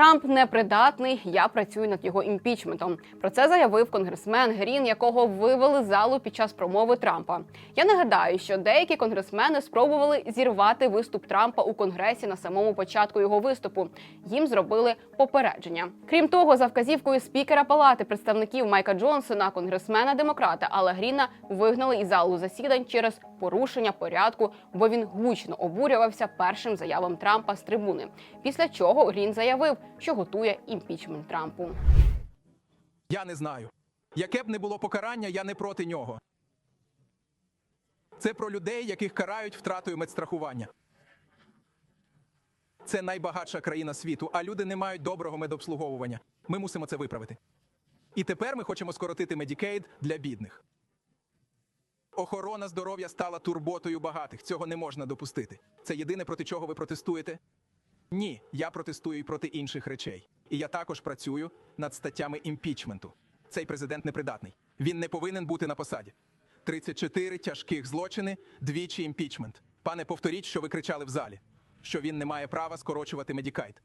Трамп непридатний. Я працюю над його імпічментом. Про це заявив конгресмен Грін, якого вивели залу під час промови Трампа. Я нагадаю, що деякі конгресмени спробували зірвати виступ Трампа у конгресі на самому початку його виступу. Їм зробили попередження. Крім того, за вказівкою спікера палати представників Майка Джонсона, конгресмена демократа Алла Гріна вигнали із залу засідань через порушення порядку, бо він гучно обурювався першим заявам Трампа з трибуни. Після чого Грін заявив, що готує імпічмент Трампу. Я не знаю. Яке б не було покарання, я не проти нього. Це про людей, яких карають втратою медстрахування. Це найбагатша країна світу, а люди не мають доброго медобслуговування. Ми мусимо це виправити. І тепер ми хочемо скоротити Медікейд для бідних. Охорона здоров'я стала турботою багатих. Цього не можна допустити. Це єдине, проти чого ви протестуєте? Ні, я протестую і проти інших речей. І я також працюю над статтями імпічменту. Цей президент непридатний. Він не повинен бути на посаді. 34 тяжких злочини, двічі імпічмент. Пане, повторіть, що ви кричали в залі, що він не має права скорочувати медікайт.